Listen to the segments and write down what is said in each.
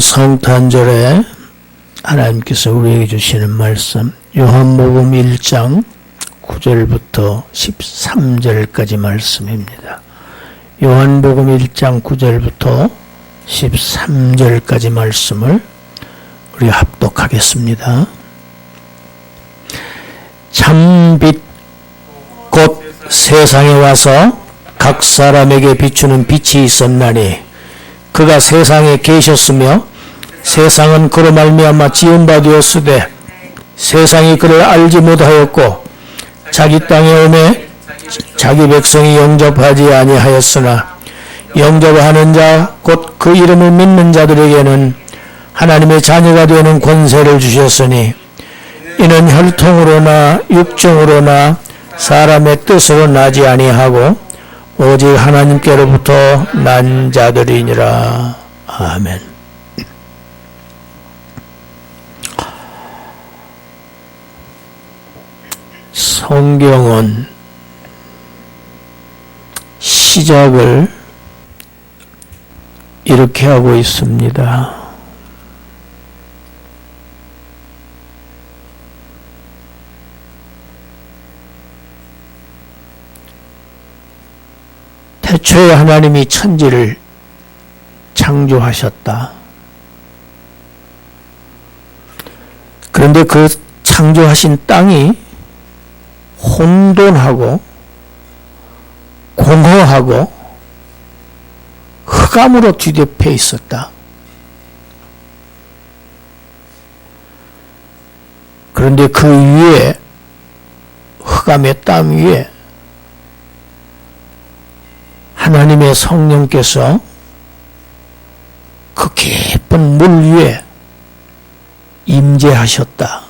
성탄절에 하나님께서 우리에게 주시는 말씀 요한복음 1장 9절부터 13절까지 말씀입니다. 요한복음 1장 9절부터 13절까지 말씀을 우리 합독하겠습니다. 참빛 곧 세상에 와서 각 사람에게 비추는 빛이 있었나니 그가 세상에 계셨으며 세상은 그로 말미암아 지은 바 되었으되 세상이 그를 알지 못하였고 자기 땅에 오매 자기 백성이 영접하지 아니하였으나 영접하는 자 곧 그 이름을 믿는 자들에게는 하나님의 자녀가 되는 권세를 주셨으니 이는 혈통으로나 육정으로나 사람의 뜻으로 나지 아니하고 오직 하나님께로부터 난 자들이니라. 아멘. 성경은 시작을 이렇게 하고 있습니다. 태초에 하나님이 천지를 창조하셨다. 그런데 그 창조하신 땅이 혼돈하고 공허하고 흑암으로 뒤덮여 있었다. 그런데 그 위에 흑암의 땅 위에 하나님의 성령께서 그 깊은 물 위에 임재하셨다.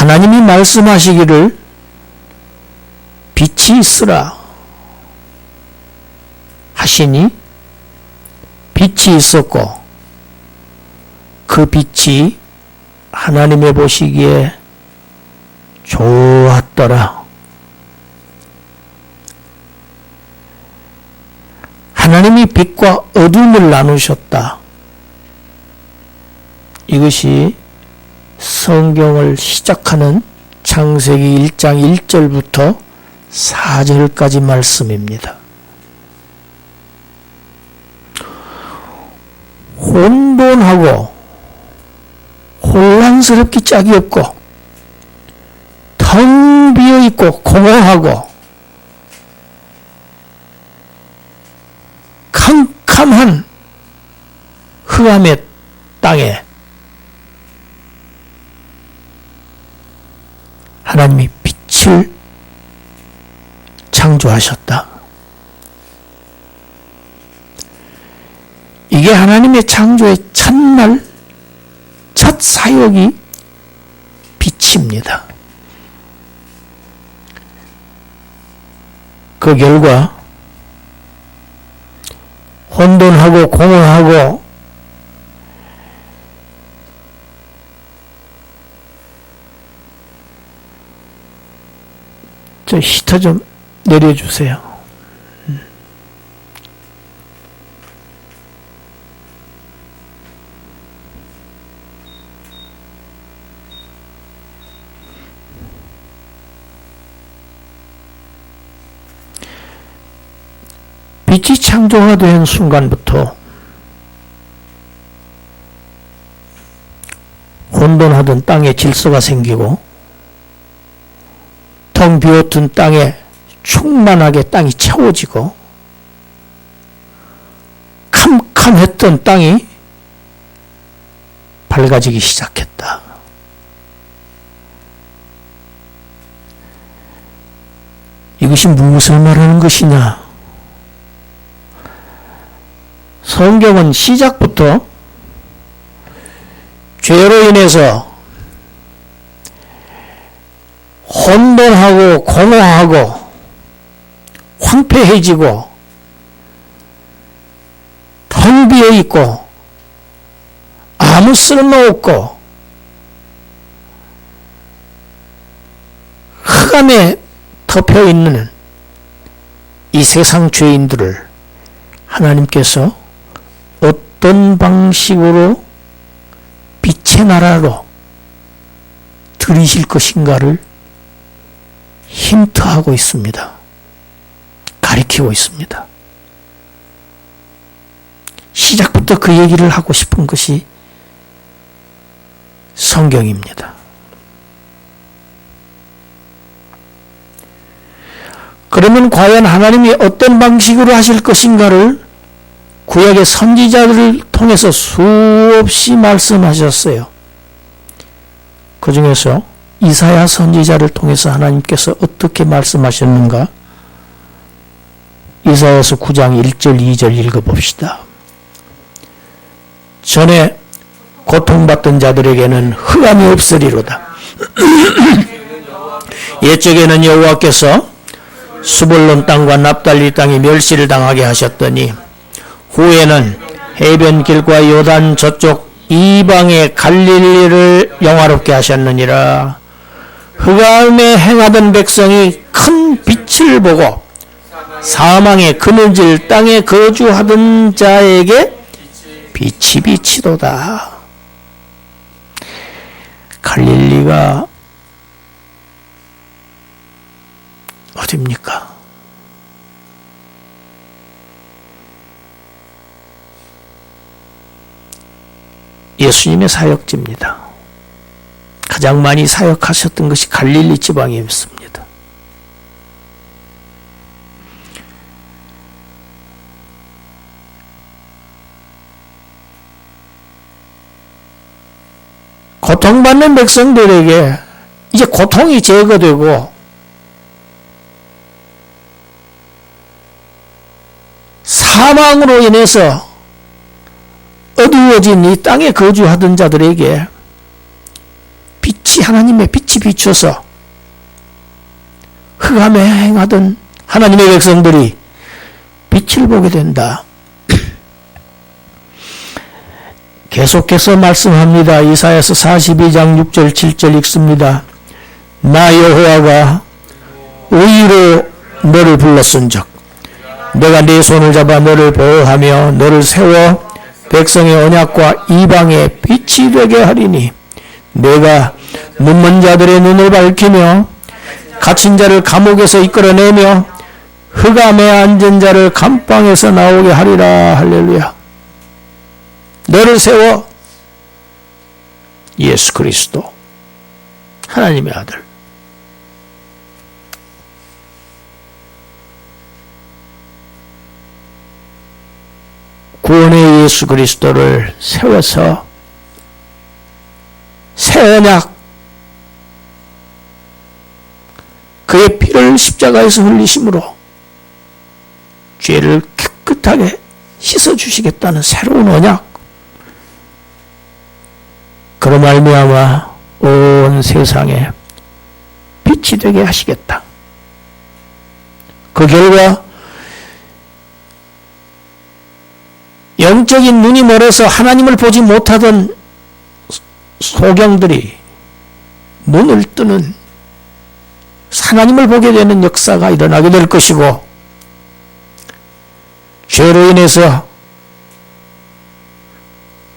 하나님이 말씀하시기를 빛이 있으라 하시니 빛이 있었고 그 빛이 하나님의 보시기에 좋았더라. 하나님이 빛과 어둠을 나누셨다. 이것이 성경을 시작하는 창세기 1장 1절부터 4절까지 말씀입니다. 혼돈하고 혼란스럽기 짝이 없고 텅 비어 있고 공허하고 캄캄한 흑암의 땅에 하나님이 빛을 창조하셨다. 이게 하나님의 창조의 첫날 첫 사역이 빛입니다. 그 결과 혼돈하고 공허하고 저 히터 좀 내려주세요. 빛이 창조가 된 순간부터 혼돈하던 땅에 질서가 생기고 텅 비었던 땅에 충만하게 땅이 채워지고 캄캄했던 땅이 밝아지기 시작했다. 이것이 무엇을 말하는 것이냐? 성경은 시작부터 죄로 인해서 혼돈하고 공허하고 황폐해지고 텅 비어 있고 아무 쓸모 없고 흑암에 덮여 있는 이 세상 죄인들을 하나님께서 어떤 방식으로 빛의 나라로 들이실 것인가를 힌트하고 있습니다. 가리키고 있습니다. 시작부터 그 얘기를 하고 싶은 것이 성경입니다. 그러면 과연 하나님이 어떤 방식으로 하실 것인가를 구약의 선지자들을 통해서 수없이 말씀하셨어요. 그 중에서 이사야 선지자를 통해서 하나님께서 어떻게 말씀하셨는가? 이사야서 9장 1절 2절 읽어봅시다. 전에 고통받던 자들에게는 흑암이 없으리로다. 옛적에는 여호와께서 수볼론 땅과 납달리 땅이 멸시를 당하게 하셨더니 후에는 해변 길과 요단 저쪽 이방의 갈릴리를 영화롭게 하셨느니라. 흑암에 행하던 백성이 큰 빛을 보고 사망의 그늘질 땅에 거주하던 자에게 빛이 비치도다. 갈릴리가 어딥니까? 예수님의 사역지입니다. 가장 많이 사역하셨던 것이 갈릴리 지방이었습니다. 고통받는 백성들에게 이제 고통이 제거되고 사망으로 인해서 어두워진 이 땅에 거주하던 자들에게 빛이 하나님의 빛이 비춰서 흑암에 행하던 하나님의 백성들이 빛을 보게 된다. 계속해서 말씀합니다. 이사야서 42장 6절 7절 읽습니다. 나 여호와가 의로 너를 불렀은즉 내가 네 손을 잡아 너를 보호하며 너를 세워 백성의 언약과 이방의 빛이 되게 하리니 내가 눈먼 자들의 눈을 밝히며 갇힌 자를 감옥에서 이끌어내며 흑암에 앉은 자를 감방에서 나오게 하리라. 할렐루야. 너를 세워 예수 그리스도 하나님의 아들. 구원의 예수 그리스도를 세워서 새 언약 그의 피를 십자가에서 흘리심으로 죄를 깨끗하게 씻어 주시겠다는 새로운 언약 그로 말미암아 온 세상에 빛이 되게 하시겠다. 그 결과 영적인 눈이 멀어서 하나님을 보지 못하던 소경들이 눈을 뜨는 하나님을 보게 되는 역사가 일어나게 될 것이고 죄로 인해서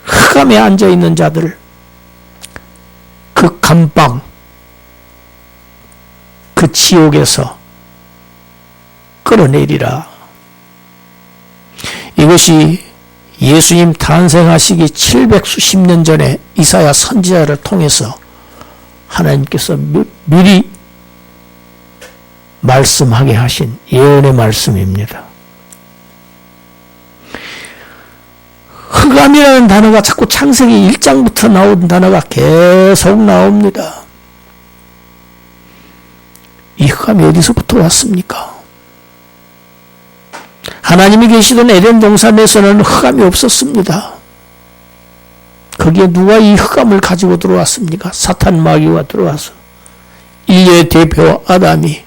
흑암에 앉아 있는 자들 그 감방 그 지옥에서 끌어내리라. 이것이 예수님 탄생하시기 700 수십 년 전에 이사야 선지자를 통해서 하나님께서 미- 미리 말씀하게 하신 예언의 말씀입니다. 흑암이라는 단어가 자꾸 창세기 1장부터 나온 단어가 계속 나옵니다. 이 흑암이 어디서부터 왔습니까? 하나님이 계시던 에덴 동산에서는 흑암이 없었습니다. 거기에 누가 이 흑암을 가지고 들어왔습니까? 사탄 마귀가 들어와서 인류의 대표 아담이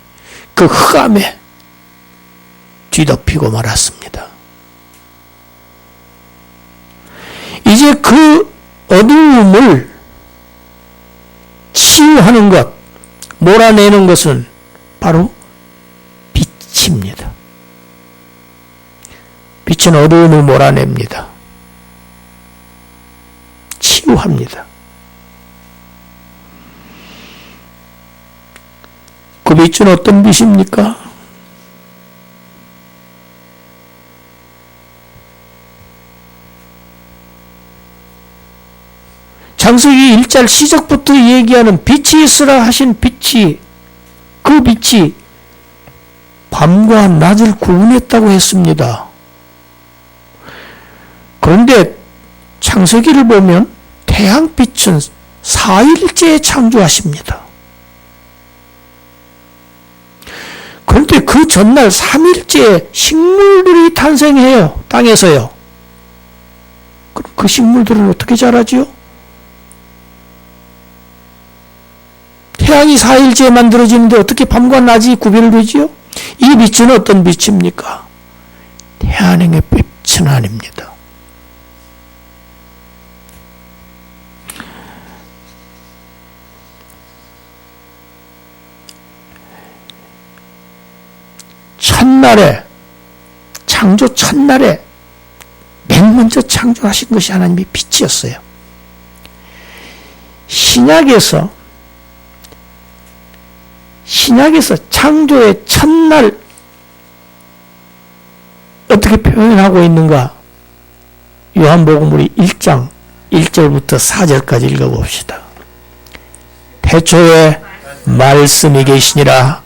그 흑암에 뒤덮이고 말았습니다. 이제 그 어두움을 치유하는 것, 몰아내는 것은 바로 빛입니다. 빛은 어두움을 몰아냅니다. 치유합니다. 그 빛은 어떤 빛입니까? 장세기 1절 시작부터 얘기하는 빛이 있으라 하신 빛이 그 빛이 밤과 낮을 구분했다고 했습니다. 그런데 창세기를 보면 태양빛은 4일째에 창조하십니다. 그 전날 3일째에 식물들이 탄생해요. 땅에서요. 그럼 그 식물들은 어떻게 자라지요? 태양이 4일째에 만들어지는데 어떻게 밤과 낮이 구별되지요? 이 빛은 어떤 빛입니까? 태양의 빛은 아닙니다. 첫날에 창조 첫날에 맨 먼저 창조하신 것이 하나님의 빛이었어요. 신약에서 신약에서 창조의 첫날 어떻게 표현하고 있는가? 요한복음으로 1장 1절부터 4절까지 읽어봅시다. 태초에 말씀이 계시니라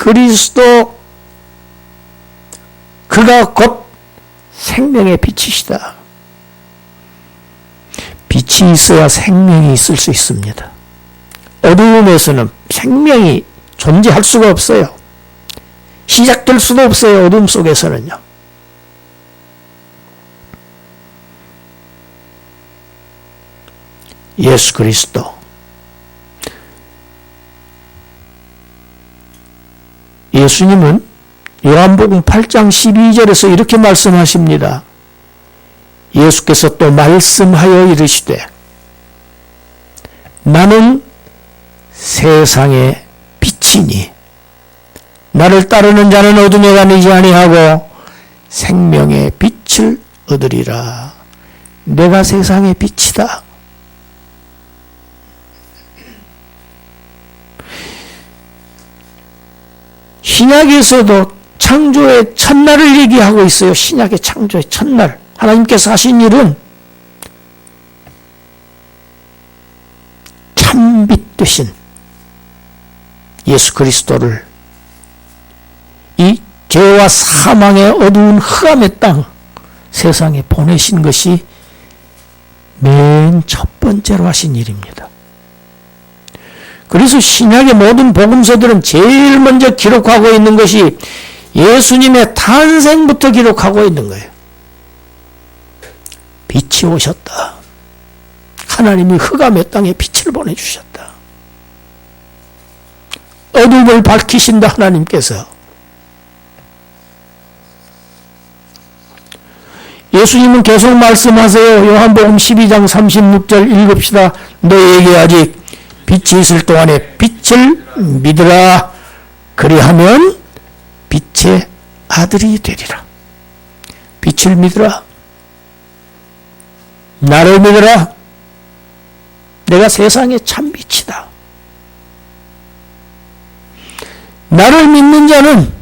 그리스도 그가 곧 생명의 빛이시다. 빛이 있어야 생명이 있을 수 있습니다. 어두움에서는 생명이 존재할 수가 없어요. 시작될 수도 없어요. 어둠 속에서는요. 예수 그리스도 예수님은 요한복음 8장 12절에서 이렇게 말씀하십니다. 예수께서 또 말씀하여 이르시되 나는 세상의 빛이니 나를 따르는 자는 어둠에 다니지 아니하고 생명의 빛을 얻으리라. 내가 세상의 빛이다. 신약에서도 창조의 첫날을 얘기하고 있어요. 신약의 창조의 첫날. 하나님께서 하신 일은 참빛 되신 예수 그리스도를 이 죄와 사망의 어두운 흑암의 땅 세상에 보내신 것이 맨 첫 번째로 하신 일입니다. 그래서 신약의 모든 복음서들은 제일 먼저 기록하고 있는 것이 예수님의 탄생부터 기록하고 있는 거예요. 빛이 오셨다. 하나님이 흑암의 땅에 빛을 보내주셨다. 어둠을 밝히신다 하나님께서. 예수님은 계속 말씀하세요. 요한복음 12장 36절 읽읍시다. 너에게 아직 빛이 있을 동안에 빛을 믿으라. 그리하면 빛의 아들이 되리라. 빛을 믿으라. 나를 믿으라. 내가 세상의 참 빛이다. 나를 믿는 자는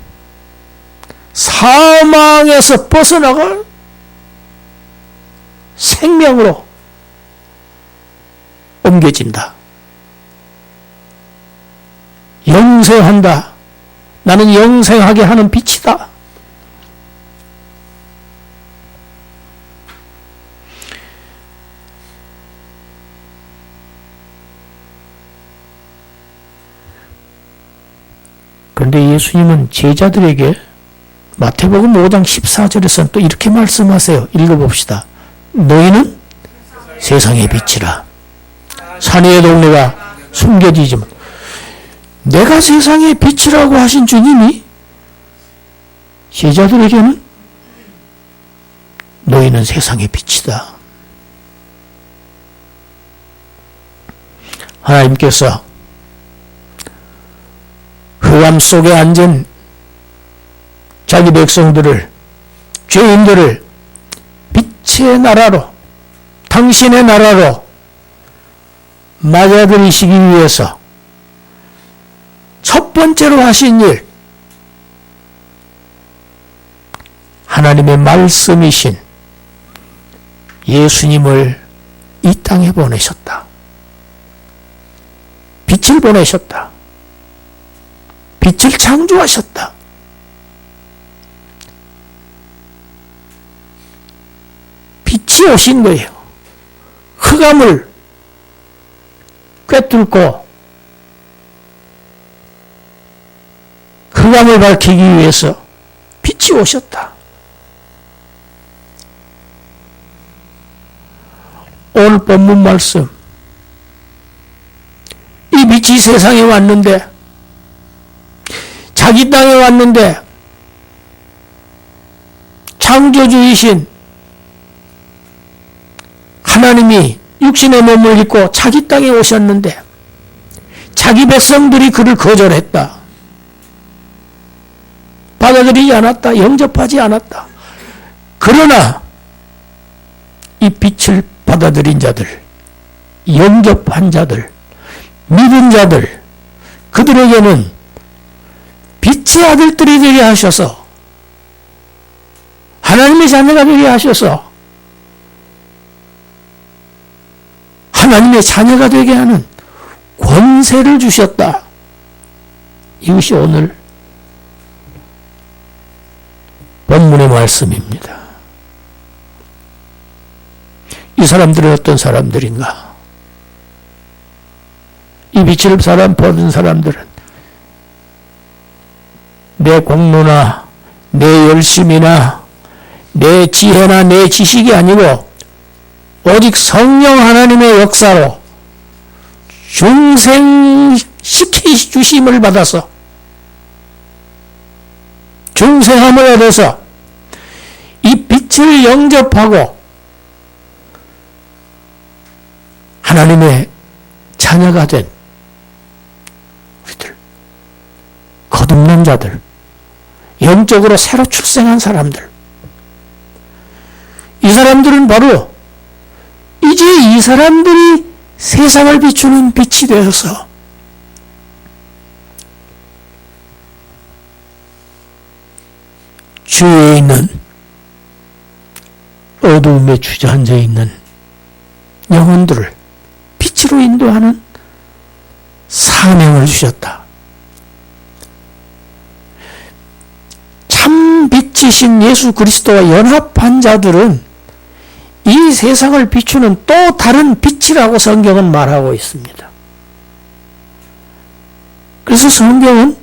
사망에서 벗어나갈 생명으로 옮겨진다. 영생한다. 나는 영생하게 하는 빛이다. 그런데 예수님은 제자들에게 마태복음 5장 14절에서는 또 이렇게 말씀하세요. 읽어봅시다. 너희는 세상의 빛이라. 산 위의 동네가 숨겨지지만 내가 세상의 빛이라고 하신 주님이 제자들에게는 너희는 세상의 빛이다. 하나님께서 흑암 속에 앉은 자기 백성들을 죄인들을 빛의 나라로 당신의 나라로 맞아들이시기 위해서 첫 번째로 하신 일 하나님의 말씀이신 예수님을 이 땅에 보내셨다. 빛을 보내셨다. 빛을 창조하셨다. 빛이 오신 거예요. 흑암을 꿰뚫고 흑암을 밝히기 위해서 빛이 오셨다. 오늘 본문 말씀 이 빛이 세상에 왔는데 자기 땅에 왔는데 창조주이신 하나님이 육신의 몸을 입고 자기 땅에 오셨는데 자기 백성들이 그를 거절했다. 받아들이지 않았다. 영접하지 않았다. 그러나 이 빛을 받아들인 자들, 영접한 자들, 믿은 자들, 그들에게는 빛의 아들들이 되게 하셔서 하나님의 자녀가 되게 하셔서 하나님의 자녀가 되게 하는 권세를 주셨다. 이것이 오늘 본문의 말씀입니다. 이 사람들은 어떤 사람들인가? 이 빛을 사람 보는 사람들은 내 공로나 내 열심이나 내 지혜나 내 지식이 아니고 오직 성령 하나님의 역사로 중생 시키 주심을 받아서 중생함을 얻어서 이 빛을 영접하고 하나님의 자녀가 된 우리들, 거듭난 자들, 영적으로 새로 출생한 사람들. 이 사람들은 바로 이제 이 사람들이 세상을 비추는 빛이 되어서 주위에 있는 어두움에 주저앉아 있는 영혼들을 빛으로 인도하는 사명을 주셨다. 참 빛이신 예수 그리스도와 연합한 자들은 이 세상을 비추는 또 다른 빛이라고 성경은 말하고 있습니다. 그래서 성경은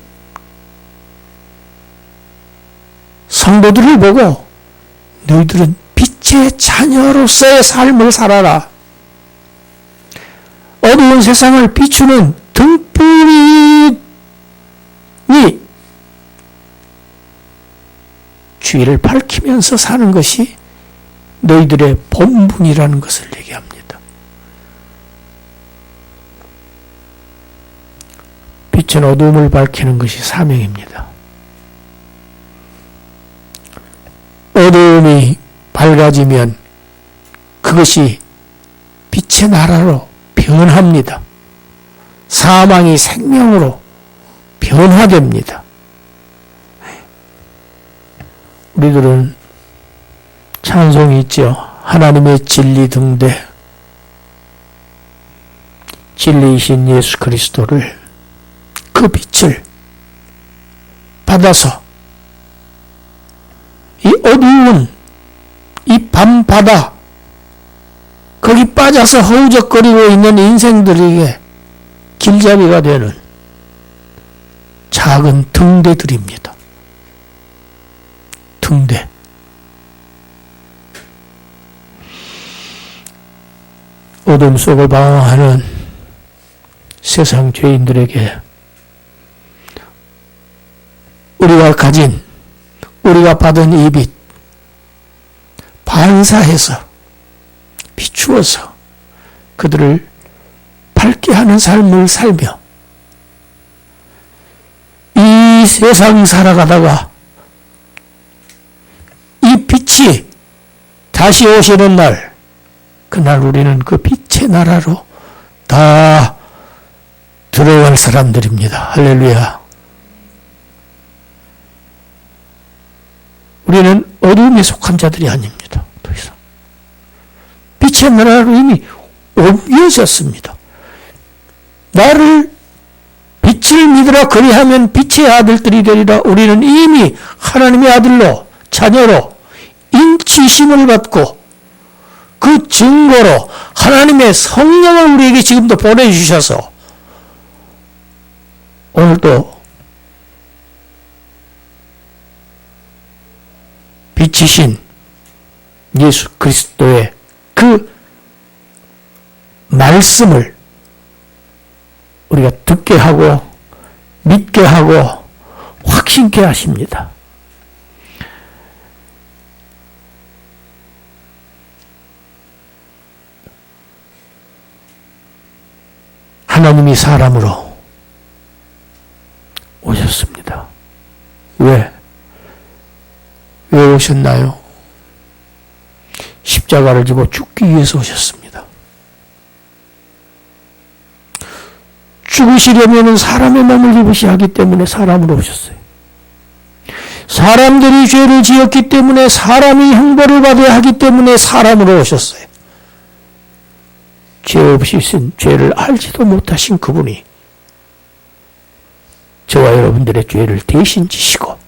성도들을 보고 너희들은 빛의 자녀로서의 삶을 살아라. 어두운 세상을 비추는 등불이 주위를 밝히면서 사는 것이 너희들의 본분이라는 것을 얘기합니다. 빛은 어두움을 밝히는 것이 사명입니다. 어두움이 밝아지면 그것이 빛의 나라로 변합니다. 사망이 생명으로 변화됩니다. 우리들은 찬송이 있죠. 하나님의 진리 등대 진리이신 예수 그리스도를 그 빛을 받아서 이 어두운 이 밤바다 거기 빠져서 허우적거리고 있는 인생들에게 길잡이가 되는 작은 등대들입니다. 등대 어둠 속을 방황하는 세상 죄인들에게 우리가 가진 우리가 받은 이 빛 반사해서 비추어서 그들을 밝게 하는 삶을 살며 이 세상 살아가다가 이 빛이 다시 오시는 날 그날 우리는 그 빛의 나라로 다 들어갈 사람들입니다. 할렐루야. 우리는 어둠에 속한 자들이 아닙니다. 더 이상. 빛의 나라로 이미 옮겨졌습니다. 나를 빛을 믿으라 그리하면 빛의 아들들이 되리라. 우리는 이미 하나님의 아들로 자녀로 인치심을 받고 그 증거로 하나님의 성령을 우리에게 지금도 보내주셔서 오늘도 빛이신 예수 그리스도의 그 말씀을 우리가 듣게 하고 믿게 하고 확신케 하십니다. 하나님이 사람으로 오셨습니다. 왜? 왜 오셨나요? 십자가를 지고 죽기 위해서 오셨습니다. 죽으시려면 사람의 몸을 입으셔야 하기 때문에 사람으로 오셨어요. 사람들이 죄를 지었기 때문에 사람이 형벌을 받아야 하기 때문에 사람으로 오셨어요. 죄 없이 쓴 죄를 알지도 못하신 그분이 저와 여러분들의 죄를 대신 지시고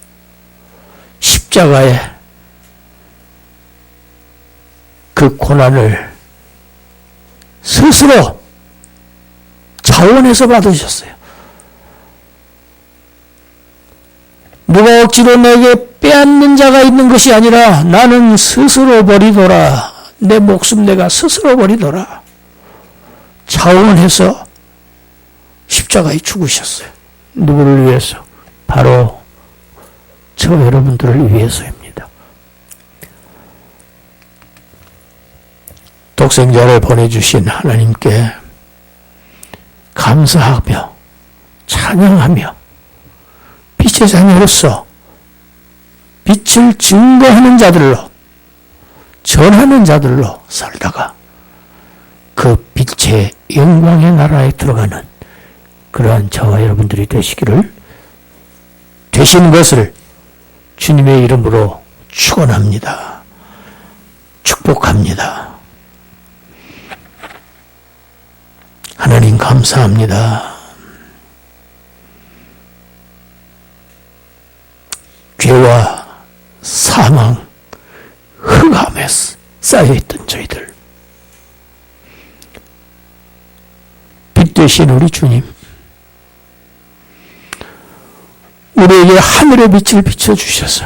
십자가에 그 고난을 스스로 자원해서 받으셨어요. 누가 억지로 내게 빼앗는 자가 있는 것이 아니라 나는 스스로 버리더라. 내 목숨 내가 스스로 버리더라. 자원해서 십자가에 죽으셨어요. 누구를 위해서? 바로 저 여러분들을 위해서입니다. 독생자를 보내주신 하나님께 감사하며 찬양하며 빛의 자녀로서 빛을 증거하는 자들로 전하는 자들로 살다가 그 빛의 영광의 나라에 들어가는 그러한 저와 여러분들이 되시기를 되신 것을 주님의 이름으로 축원합니다. 축복합니다. 하나님 감사합니다. 죄와 사망, 흑암에 쌓여있던 저희들 빛 되신 우리 주님 우리에게 하늘의 빛을 비춰주셔서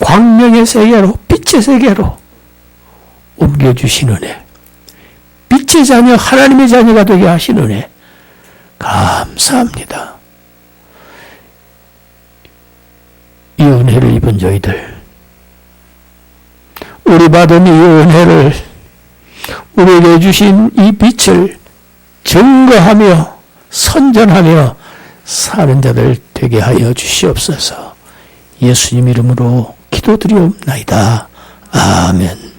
광명의 세계로 빛의 세계로 옮겨주신 은혜 빛의 자녀 하나님의 자녀가 되게 하신 은혜 감사합니다. 이 은혜를 입은 저희들 우리 받은 이 은혜를 우리에게 주신 이 빛을 증거하며 선전하며 사는 자들 되게 하여 주시옵소서. 예수님 이름으로 기도드리옵나이다. 아멘.